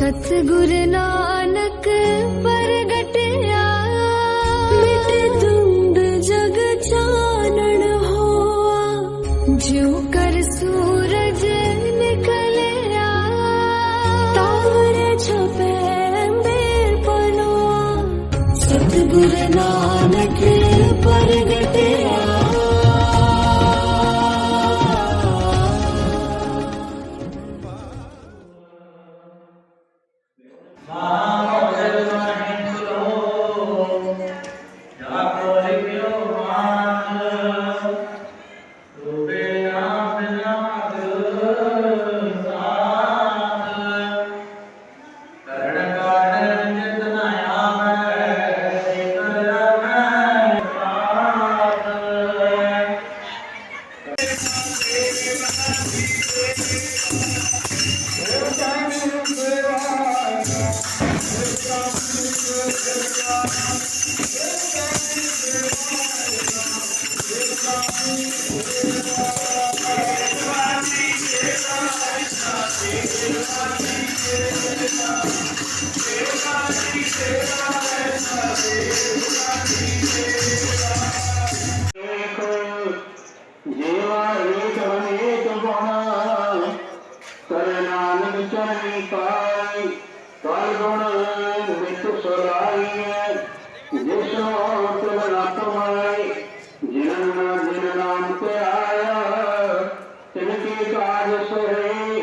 सतगुरु नानक परगटया जग जानण हो जो कर सूरज निकलया छपे पनो सतगुरु नानक 아. ਜੀਵਾ ਨਿਤ ਸਲਾਈ ਜਿਸੋ ਤੁਮ ਰਤ ਜਿਨ ਜਿਨ ਨਾਮ ਤੇ ਆਇਆ ਤਿਨ ਕੀ ਕਾਜ ਸੋਏ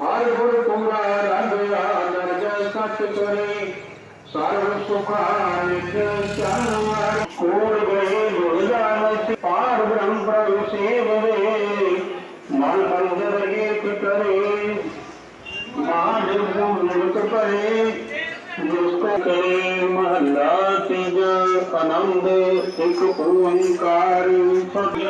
ਹਰ ਗੁਰ ਤੁਮਰਾ ਰੰਗ ਆਦਰ ਸਤ ਕਰੇ ਸਰਵ ਸੁਖਾ ਨਿਤ ਚਰਨ ਗਏ ਗੁਰ ਪਾਰ ਬ੍ਰਹਮ ਪ੍ਰਭ ਸੇਵਰੇ ਮਨ ਮੰਦਰ ਏਕ ਕਰੇ ਮਾਨ ਮੁਕਤ ਪਰੇ ਕਰੇ ਮਹੱਲਾ ਤੀਜ ਆਨੰਦ ਇੱਕ ਓੰਕਾਰ ਸਤਿ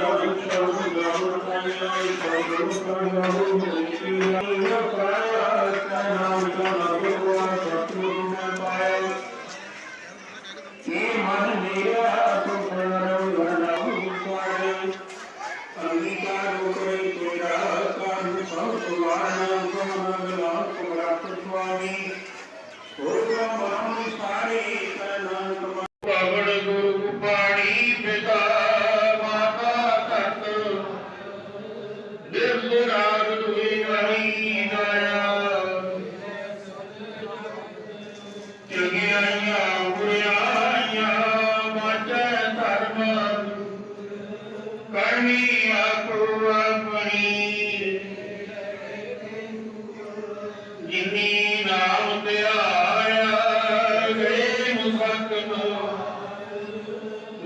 ਇਹ ਮਨ ਤੇਰਾ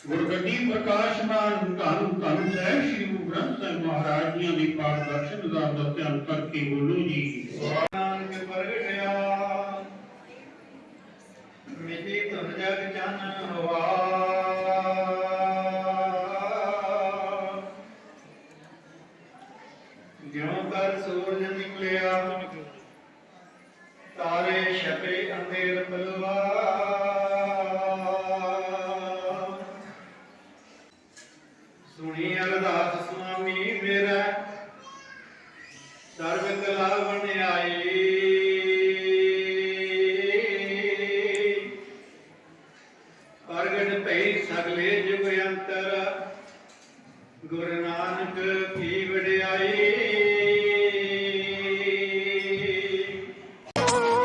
ਗੁਰਗੱਦੀ ਪ੍ਰਕਾਸ਼ਮਾਨ ਧੰਨ ਧੰਨ ਸਾਹਿਬ ਸ੍ਰੀ ਗੁਰੂ ਗ੍ਰੰਥ ਸਾਹਿਬ ਮਹਾਰਾਜ ਜੀਆਂ ਦੀ ਪਾਠ ਦਰਸ਼ਨ ਦਾ ਦਾ ਧਿਆਨ ਕਰਕੇ ਬੋਲੋ ਜੀ। ਨਾਨਕ ਪ੍ਰਗਟਿਆ। ਮਿਟੀ ਧੁਨ ਜਗ ਚੰਨ ਹਵਾ। ਜਿਉ ਕਰ ਸੂਰਜ ਨਿਕਲਿਆ, ਤਾਰੇ ਛਪੇ ਅੰਧੇਰ ਬਲਵਾ। ਸੁਣੀ ਅਰਦਾਸ ਸੁਆਮੀ ਮੇਰਾ। ਸਰਬ ਕਲਾ ਵਣਿਆਈ ਪ੍ਰਗਟ ਭਈ ਸਗਲੇ ਜੁਗ ਅੰਤਰ। ਗੁਰੂ ਨਾਨਕ ਕੀ ਵਡਿਆਈ।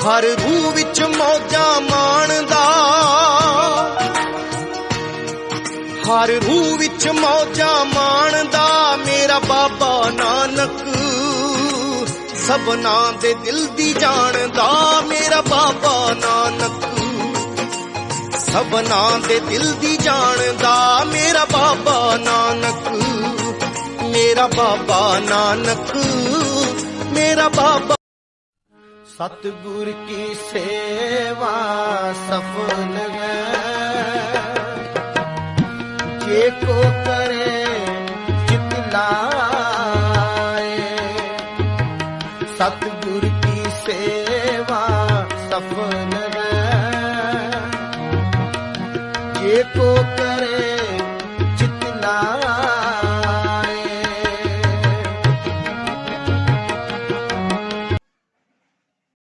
ਹਰ ਰੂਹ ਵਿੱਚ ਮੌਜਾਂ ਮਾਣਦਾ। ਹਰ ਰੂਹ ਵਿੱਚ ਮੌਜਾਂ ਮਾਣਦਾ ਮੇਰਾ ਬਾਬਾ ਨਾਨਕ। ਸਭਨਾ ਦੇ ਦਿਲ ਦੀ ਜਾਣਦਾ ਮੇਰਾ ਬਾਬਾ ਨਾਨਕ। ਸਭਨਾ ਦੇ ਦਿਲ ਦੀ ਜਾਣਦਾ ਮੇਰਾ ਬਾਬਾ ਨਾਨਕ। ਮੇਰਾ ਬਾਬਾ ਨਾਨਕ, ਮੇਰਾ ਬਾਬਾ। ਸਤਿਗੁਰ ਕੀ ਸੇਵਾ ਸਫਲ ਹੈ। ਏਕੋ ਕਰੇ ਚਿਤ ਸਤਿਗੁਰ ਕੀ ਸੇਵਾ ਸਫਲ ਰੇ ਕਰੇ